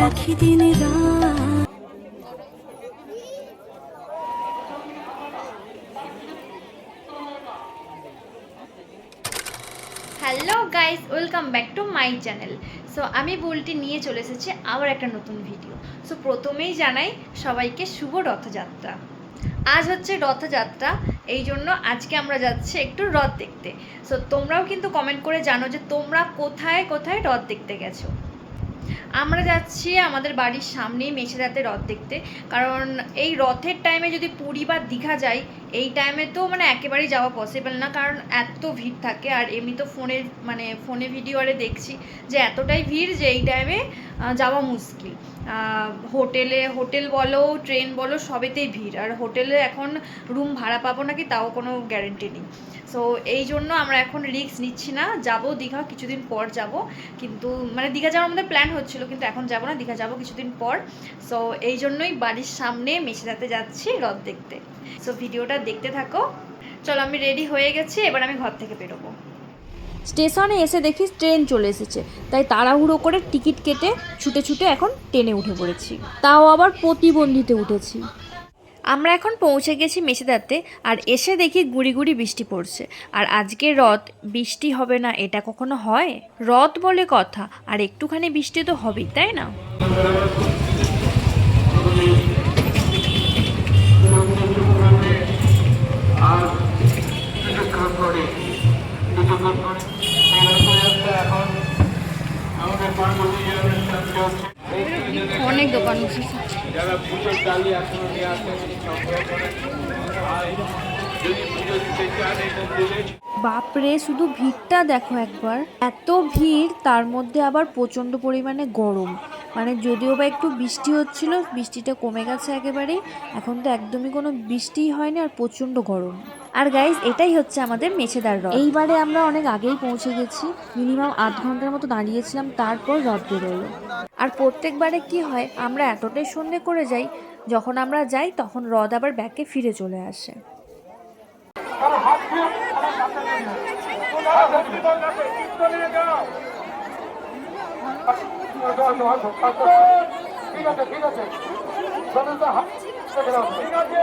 রাখি দিন hello guys welcome back to my channel so আমি বুলটি নিয়ে চলে এসেছি আবার একটা নতুন ভিডিও সো প্রথমেই জানাই সবাইকে শুভ রথযাত্রা। আজ হচ্ছে রথযাত্রা, এই জন্য আজকে আমরা যাচ্ছি একটু রথ দেখতে। সো তোমরাও কিন্তু কমেন্ট করে জানো যে তোমরা কোথায় কোথায় রথ দেখতে গেছো। আমরা যাচ্ছি আমাদের বাড়ির সামনেই মেছেদাতে রথ দেখতে। কারণ এই রথের টাইমে যদি পুরী বা দীঘা যাই এই টাইমে তো মানে একেবারেই যাওয়া পসিবল না, কারণ এত ভিড় থাকে। আর এমনি তো ফোনের মানে ফোনে ভিডিও আরে দেখছি যে এতটাই ভিড় যে এই টাইমে যাওয়া মুশকিল। হোটেলে, হোটেল বলো, ট্রেন বলো, সবেতেই ভিড়। আর হোটেলে এখন রুম ভাড়া পাবো নাকি তাও কোনো গ্যারেন্টি নেই। সো এই জন্য আমরা এখন রিস্ক নিচ্ছি না। যাব দীঘা, কিছুদিন পর যাব। কিন্তু মানে দীঘা যাওয়ার আমাদের প্ল্যান হচ্ছিল, কিন্তু এখন যাব না। দীঘা যাব কিছুদিন পর। সো এই জন্যই বাড়ির সামনে মেছেদাতে যাচ্ছি রথ দেখতে। সো ভিডিওটা দেখতে থাকো। চলো আমি রেডি হয়ে গেছি এবার আমি ঘর থেকে বেরোবো। স্টেশনে এসে দেখি ট্রেন চলে এসেছে। তাই তাড়াহুড়ো করে টিকিট কেটে ছুটে ছুটে এখন ট্রেনে উঠে পড়েছি। তাও আবার প্রতিবন্ধীতে উঠেছি। আমরা এখন পৌঁছে গেছি মেছেদাতে আর এসে দেখি গুড়ি গুড়ি বৃষ্টি পড়ছে। আর আজকে রথ বৃষ্টি হবে না এটা কখনো হয়? রথ বলে কথা আর একটুখানি বৃষ্টি তো হবেই তাই না আর কিছুক্ষণ পরে কিছুক্ষণ পরে এই রথযাত্রা এখন আমাদের পার্বতী জেলার সাথে চলছে এই তিনজনের অনেক দোকান বসেছে যারা পুজোর ডালি এখনও নিয়ে আসেন সংগ্রহ করেন আর বাপরে শুধু ভিড়টা দেখো একবার। এত ভিড় তার মধ্যে আবার প্রচণ্ড পরিমাণে গরম। মানে যদিও বা একটু বৃষ্টি হচ্ছিল, বৃষ্টিটা কমে গেছে একেবারেই, এখন তো একদমই কোনো বৃষ্টিই হয়নি আর প্রচণ্ড গরম। আর গাইজ এটাই হচ্ছে আমাদের মেছেদার রথ। এইবারে আমরা অনেক আগেই পৌঁছে গেছি মিনিমাম আধ ঘণ্টার মতো দাঁড়িয়েছিলাম, তারপর রথ বেরোলো। আর প্রত্যেকবারে কি হয়, আমরা এতটাই সন্ধে করে যাই, যখন আমরা যাই, তখন রথ আবার ব্যাকে ফিরে চলে আসে। ঠিক আছে ঠিক আছে ঠিক আছে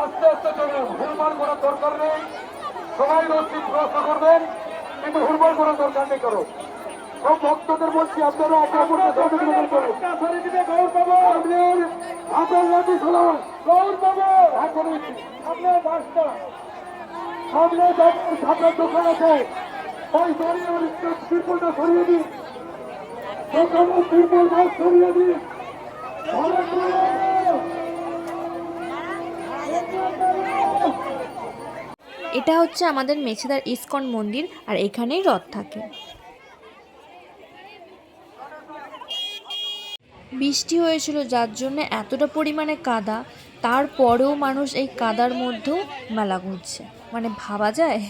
আস্তে আস্তে চলুন করার দরকার নেই সবাই করবেন কিন্তু হুড়মার করার দরকার নেই করো সব বলছি আপনারা আপনার লাঠি চালান গৌর সামনে আপনার দোকান আছে। ওই সরিয়ে তিরপলটা সরিয়ে দিন। এটা হচ্ছে আমাদের মেছেদার ইস্কন মন্দির, আর এখানেই রথ থাকে। বৃষ্টি হয়েছিল যার জন্য এতটা পরিমাণে কাদা, তারপরেও মানুষ এই কাদার মধ্যেও মেলা ঘুরছে। মানে ভাবা যায়?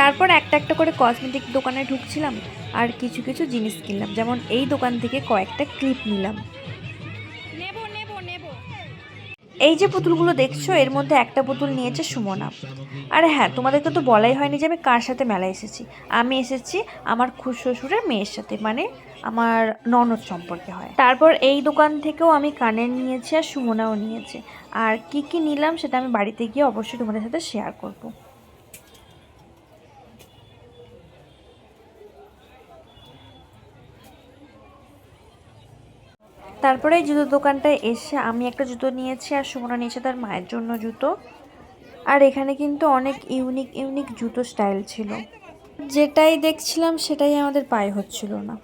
তারপর একটা একটা করে কসমেটিক দোকানে ঢুকছিলাম আর কিছু কিছু জিনিস কিনলাম। যেমন এই দোকান থেকে কয়েকটা ক্লিপ নিলাম। এই যে পুতুলগুলো দেখছ এর মধ্যে একটা পুতুল নিয়েছে সুমনা। আর হ্যাঁ তোমাদেরকে তো বলাই হয়নি যে আমি কার সাথে মেলা এসেছি। আমি এসেছি আমার খুশ শ্বশুরের মেয়ের সাথে মানে আমার ননদ সম্পর্কে হয়। তারপর এই দোকান থেকেও আমি কানের নিয়েছি আর সুমনাও নিয়েছে। আর কি কি নিলাম সেটা আমি বাড়িতে গিয়ে অবশ্যই তোমাদের সাথে শেয়ার করব। তারপরে এই জুতো দোকানটায় এসে আমি একটা জুতো নিয়েছি আর সুমনা নিয়েছে তার মায়ের জন্য জুতো। আর এখানে কিন্তু অনেক ইউনিক ইউনিক জুতো স্টাইল ছিল। যেটাই দেখছিলাম সেটাই আমাদের পায়ে হচ্ছিল না।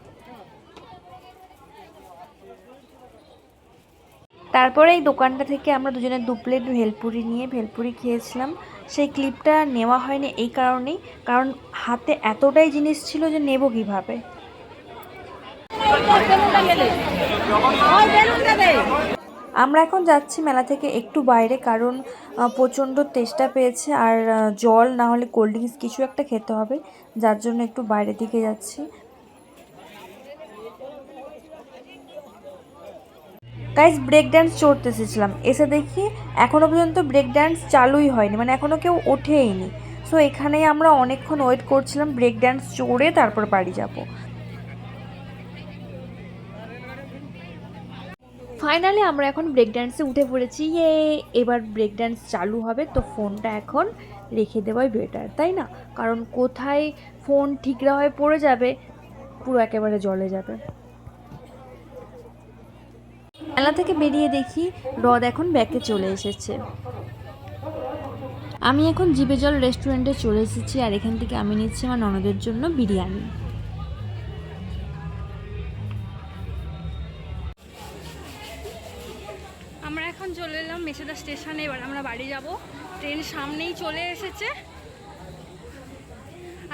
তারপরে এই দোকানটা থেকে আমরা দুজনে দু প্লেট ভেলপুরি নিয়ে ভেলপুরি খেয়েছিলাম। সেই ক্লিপটা নেওয়া হয়নি এই কারণেই, কারণ হাতে এতটাই জিনিস ছিল যে নেব কীভাবে। আমরা এখন যাচ্ছি মেলা থেকে একটু বাইরে, কারণ প্রচণ্ড তেষ্টা পেয়েছে আর জল না হলে কোল্ড ড্রিঙ্কস কিছু একটা খেতে হবে, যার জন্য একটু বাইরের দিকে যাচ্ছি। গাইজ ব্রেক ডান্স চড়তে এসেছিলাম। এসে দেখি এখনও পর্যন্ত ব্রেক ড্যান্স চালুই হয়নি মানে এখনও কেউ ওঠেইনি। সো এখানেই আমরা অনেকক্ষণ ওয়েট করছিলাম ব্রেক ড্যান্স চড়ে তারপর বাড়ি যাব। ফাইনালি আমরা এখন ব্রেক ডান্সে উঠে পড়েছি। ইয়ে এবার ব্রেক ডান্স চালু হবে, তো ফোনটা এখন রেখে দেওয়াই বেটার তাই না? কারণ কোথায় ফোন ঠিকরা হয়ে পড়ে যাবে, পুরো একেবারে জলে যাবে। মেলা থেকে বেরিয়ে দেখি হ্রদ এখন ব্যাকে চলে এসেছে। আমি এখন জিবে জল রেস্টুরেন্টে চলে এসেছি, আর এখান থেকে আমি নিচ্ছি আমার ননদের জন্য বিরিয়ানি। মেছেদা স্টেশনে এবার আমরা বাড়ি যাব। ট্রেন সামনেই চলে এসেছে।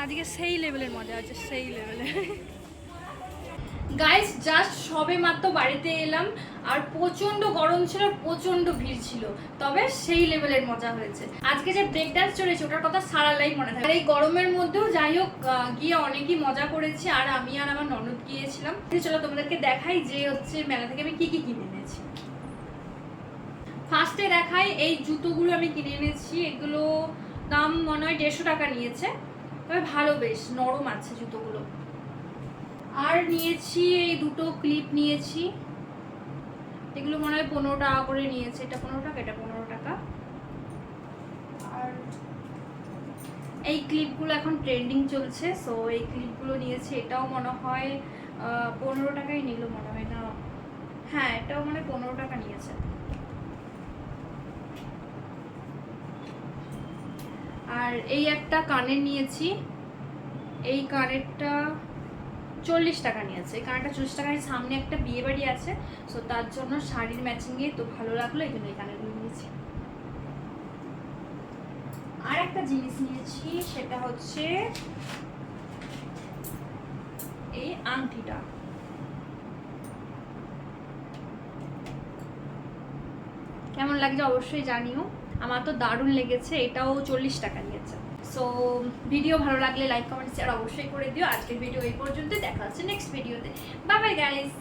আজকে সেই লেভেলের মজা আছে, সেই লেভেলের গাইস জাস্ট সবে মাত্র বাড়িতে এলাম, আর প্রচণ্ড গরম ছিল, আর প্রচণ্ড ভিড় ছিল। তবে সেই লেভেলের মজা হয়েছে। আজকে যে ব্রেক ডান্স চলেছে, ওটার কথা সারা লাইফ মনে থাকে। আর এই গরমের মধ্যেও যাই হোক গিয়ে অনেকই মজা করেছি, আর আমি আর আমার ননদ গিয়েছিলাম। চলো তোমাদেরকে দেখাই যে হচ্ছে মেলা থেকে আমি কি কি কিনে এনেছি। ফার্স্টে দেখাই, এই জুতোগুলো আমি কিনে এনেছি। এগুলো দাম মনে হয় দেড়শো টাকা নিয়েছে। তবে ভালো বেশ, নরম আছে জুতোগুলো। আর নিয়েছি, এই দুটো ক্লিপ নিয়েছি। এগুলো মনে হয় পনেরো টাকা করে নিয়েছে। এটা পনেরো টাকা, এটা পনেরো টাকা। আর এই ক্লিপগুলো এখন ট্রেন্ডিং চলছে সো এই ক্লিপগুলো নিয়েছি। এটাও মনে হয় পনেরো টাকাই নিল মনে হয় না। হ্যাঁ এটাও মানে পনেরো টাকা নিয়েছে। আর এই একটা কানের নিয়েছি। এই কানেরটা চল্লিশ টাকা নিয়েছে। এই কানেরটা চল্লিশ টাকার সামনে একটা বিয়ে বাড়ি আছে সো তার জন্য শাড়ির ম্যাচিংয়ে তো ভালো লাগল, এই জন্য এই কানেরগুলো নিয়েছি। আর একটা জিনিস নিয়েছি, সেটা হচ্ছে এই আংটিটা। কেমন লাগছে অবশ্যই জানিও। আমার তো দারুণ লেগেছে, এটাও চল্লিশ টাকা নিয়েছে সো ভিডিও ভালো লাগলে লাইক কমেন্ট শেয়ার অবশ্যই করে দিও। আজকের ভিডিও এই পর্যন্ত দেখা হচ্ছে নেক্সট ভিডিওতে বাই বাই গাইস